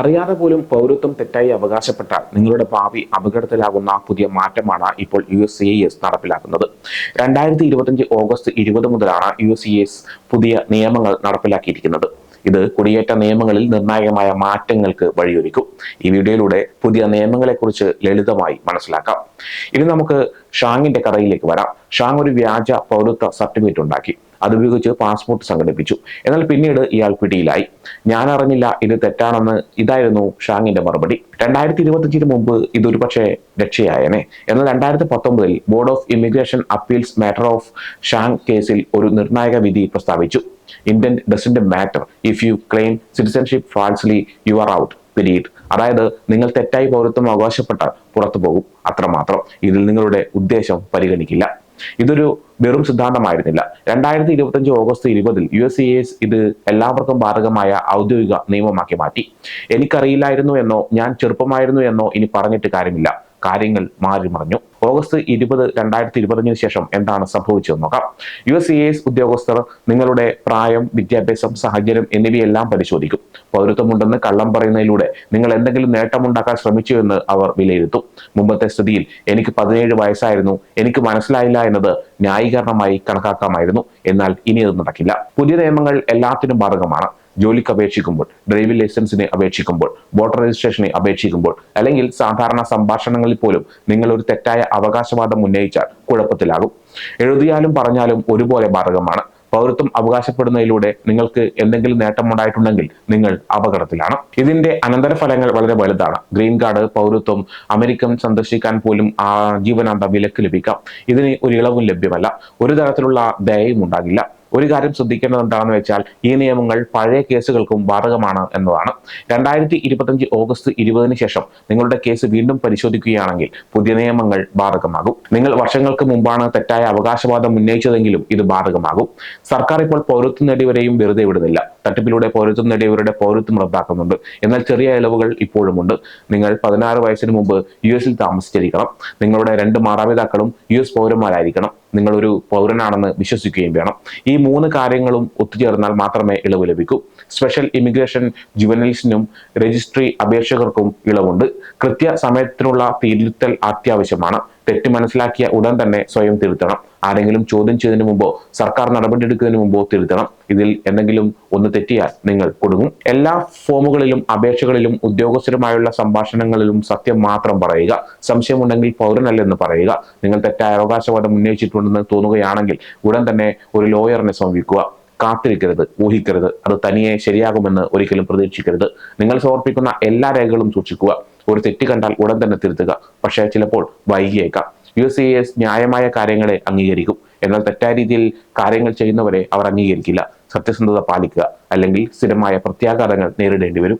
അറിയാതെ പോലും പൗരത്വം തെറ്റായി അവകാശപ്പെട്ടാൽ നിങ്ങളുടെ ഭാവി അപകടത്തിലാകുന്ന പുതിയ മാറ്റമാണ് ഇപ്പോൾ യു എസ് സി എസ് നടപ്പിലാക്കുന്നത്. രണ്ടായിരത്തി ഇരുപത്തിയഞ്ച് ഓഗസ്റ്റ് ഇരുപത് മുതലാണ് യു എസ് സി എസ് പുതിയ നിയമങ്ങൾ നടപ്പിലാക്കിയിരിക്കുന്നത്. ഇത് കുടിയേറ്റ നിയമങ്ങളിൽ നിർണായകമായ മാറ്റങ്ങൾക്ക് വഴിയൊരുക്കും. ഈ വീഡിയോയിലൂടെ പുതിയ നിയമങ്ങളെക്കുറിച്ച് ലളിതമായി മനസ്സിലാക്കാം. ഇനി നമുക്ക് ഷാങ്ങിന്റെ കഥയിലേക്ക് വരാം. ഷാങ് ഒരു വ്യാജ പൗരത്വ സർട്ടിഫിക്കറ്റ് ഉണ്ടാക്കി. അതുപയോഗിച്ച് പാസ്പോർട്ട് സംഘടിപ്പിച്ചു. എന്നാൽ പിന്നീട് ഇയാൾ പിടിയിലായി. ഞാൻ അറിഞ്ഞില്ല ഇത് തെറ്റാണെന്ന് ഇതായിരുന്നു ഷാങ്ങിന്റെ മറുപടി. രണ്ടായിരത്തി ഇരുപത്തിയഞ്ചിന് മുമ്പ് ഇതൊരു പക്ഷേ രക്ഷയായനെ. എന്നാൽ രണ്ടായിരത്തി പത്തൊമ്പതിൽ board of immigration appeals matter of Shang കേസിൽ ഒരു നിർണായക വിധി പ്രസ്താവിച്ചു. Indian doesn't matter if you claim citizenship falsely you are out period അതായത് നിങ്ങൾ തെറ്റായി പൗരത്വം അവകാശപ്പെട്ടാൽ പുറത്തു പോകും അത്രമാത്രം. ഇതിൽ നിങ്ങളുടെ ഉദ്ദേശം പരിഗണിക്കില്ല. ഇതൊരു വെറും സിദ്ധാന്തമായിരുന്നില്ല. രണ്ടായിരത്തി ഇരുപത്തഞ്ച് ഓഗസ്റ്റ് ഇരുപതിൽ യു എസ് എസ് ഇത് എല്ലാവർക്കും ബാധകമായ ഔദ്യോഗിക നിയമമാക്കി മാറ്റി. എനിക്കറിയില്ലായിരുന്നു എന്നോ ഞാൻ ചെറുപ്പമായിരുന്നു എന്നോ ഇനി പറഞ്ഞിട്ട് കാര്യമില്ല. കാര്യങ്ങൾ മാറി മറിഞ്ഞു. ഓഗസ്റ്റ് ഇരുപത് രണ്ടായിരത്തി ഇരുപതിന് ശേഷം എന്താണ് സംഭവിച്ചതെന്ന് നോക്കാം. യു എസ് സി എസ് ഉദ്യോഗസ്ഥർ നിങ്ങളുടെ പ്രായം വിദ്യാഭ്യാസം സാഹചര്യം എന്നിവയെല്ലാം പരിശോധിക്കും. പൗരത്വമുണ്ടെന്ന് കള്ളം പറയുന്നതിലൂടെ നിങ്ങൾ എന്തെങ്കിലും നേട്ടമുണ്ടാക്കാൻ ശ്രമിച്ചു എന്ന് അവർ വിലയിരുത്തും. മുമ്പത്തെ സ്ഥിതിയിൽ എനിക്ക് പതിനേഴ് വയസ്സായിരുന്നു എനിക്ക് മനസ്സിലായില്ല എന്നത് ന്യായീകരണമായി കണക്കാക്കാമായിരുന്നു. എന്നാൽ ഇനി അത് നടക്കില്ല. പുതിയ നിയമങ്ങൾ എല്ലാത്തിനും ബാധകമാണ്. ജോലിക്ക് അപേക്ഷിക്കുമ്പോൾ ഡ്രൈവിംഗ് ലൈസൻസിനെ അപേക്ഷിക്കുമ്പോൾ വോട്ടർ രജിസ്ട്രേഷനെ അപേക്ഷിക്കുമ്പോൾ അല്ലെങ്കിൽ സാധാരണ സംഭാഷണങ്ങളിൽ പോലും നിങ്ങൾ ഒരു തെറ്റായ അവകാശവാദം ഉന്നയിച്ചാൽ കുഴപ്പത്തിലാകും. എഴുതിയാലും പറഞ്ഞാലും ഒരുപോലെ ബാധകമാണ്. പൗരത്വം അവകാശപ്പെടുന്നതിലൂടെ നിങ്ങൾക്ക് എന്തെങ്കിലും നേട്ടമുണ്ടായിട്ടുണ്ടെങ്കിൽ നിങ്ങൾ അപകടത്തിലാണ്. ഇതിന്റെ അനന്തരഫലങ്ങൾ വളരെ വലുതാണ്. ഗ്രീൻ കാർഡ് പൗരത്വം അമേരിക്കൻ സന്ദർശിക്കാൻ പോലും ആ ജീവനാന്ത വിലക്ക് ലഭിക്കാം. ഇതിന് ഒരു ഇളവും ലഭ്യമല്ല. ഒരു തരത്തിലുള്ള ദയയും ഉണ്ടാകില്ല ഒരു കാര്യം ശ്രദ്ധിക്കേണ്ടത് വെച്ചാൽ ഈ നിയമങ്ങൾ പഴയ കേസുകൾക്കും ബാധകമാണ് എന്നതാണ്. രണ്ടായിരത്തി ഇരുപത്തഞ്ച് ഓഗസ്റ്റ് ഇരുപതിന് ശേഷം നിങ്ങളുടെ കേസ് വീണ്ടും പരിശോധിക്കുകയാണെങ്കിൽ പുതിയ നിയമങ്ങൾ ബാധകമാകും. നിങ്ങൾ വർഷങ്ങൾക്ക് മുമ്പാണ് തെറ്റായ അവകാശവാദം ഉന്നയിച്ചതെങ്കിലും ഇത് ബാധകമാകും. സർക്കാർ ഇപ്പോൾ പൗരത്വം നേടിയവരെയും വെറുതെ വിടുന്നില്ല. തട്ടിപ്പിലൂടെ പൗരത്വം നേടിയവരുടെ പൗരത്വം റദ്ദാക്കുന്നുണ്ട്. എന്നാൽ ചെറിയ ഇളവുകൾ ഇപ്പോഴുമുണ്ട്. നിങ്ങൾ പതിനാറ് വയസ്സിന് മുമ്പ് യു എസിൽ താമസിച്ചിരിക്കണം. നിങ്ങളുടെ രണ്ട് മാതാപിതാക്കളും യു എസ് പൗരന്മാരായിരിക്കണം. നിങ്ങളൊരു പൗരനാണെന്ന് വിശ്വസിക്കുകയും വേണം. ഈ മൂന്ന് കാര്യങ്ങളും ഒത്തുചേർന്നാൽ മാത്രമേ ഇളവ് ലഭിക്കൂ. സ്പെഷ്യൽ ഇമിഗ്രേഷൻ ജുവനൽസിനും രജിസ്ട്രി അപേക്ഷകർക്കും ഇളവുണ്ട്. കൃത്യ സമയത്തിനുള്ള തിരുത്തൽ അത്യാവശ്യമാണ്. തെറ്റ് മനസ്സിലാക്കിയ ഉടൻ തന്നെ സ്വയം തിരുത്തണം. ആരെങ്കിലും ചോദ്യം ചെയ്തതിനു മുമ്പോ സർക്കാർ നടപടി നടപടിയെടുക്കുന്നതിന് മുമ്പോ തിരുത്തണം. ഇതിൽ എന്തെങ്കിലും ഒന്ന് തെറ്റിയാൽ നിങ്ങൾ കൊടുങ്ങും എല്ലാ ഫോമുകളിലും അപേക്ഷകളിലും ഉദ്യോഗസ്ഥരുമായുള്ള സംഭാഷണങ്ങളിലും സത്യം മാത്രം പറയുക. സംശയമുണ്ടെങ്കിൽ പൗരനല്ലെന്ന് പറയുക. നിങ്ങൾ തെറ്റായ അവകാശവാദം ഉന്നയിച്ചിട്ടുണ്ടെന്ന് തോന്നുകയാണെങ്കിൽ ഉടൻ തന്നെ ഒരു ലോയറിനെ സമീപിക്കുക. കാത്തിരിക്കരുത് ഊഹിക്കരുത്. അത് തനിയെ ശരിയാകുമെന്ന് ഒരിക്കലും പ്രതീക്ഷിക്കരുത്. നിങ്ങൾ സമർപ്പിക്കുന്ന എല്ലാ രേഖകളും സൂക്ഷിക്കുക. ഒരു തെറ്റ് കണ്ടാൽ ഉടൻ തന്നെ തിരുത്തുക. പക്ഷേ ചിലപ്പോൾ വൈകിയേക്കാം. യു സി എസ് ന്യായമായ കാര്യങ്ങളെ അംഗീകരിക്കും. എന്നാൽ തെറ്റായ രീതിയിൽ കാര്യങ്ങൾ ചെയ്യുന്നവരെ അവർ അംഗീകരിക്കില്ല. സത്യസന്ധത പാലിക്കുക അല്ലെങ്കിൽ സ്ഥിരമായ പ്രത്യാഘാതങ്ങൾ നേരിടേണ്ടി വരും.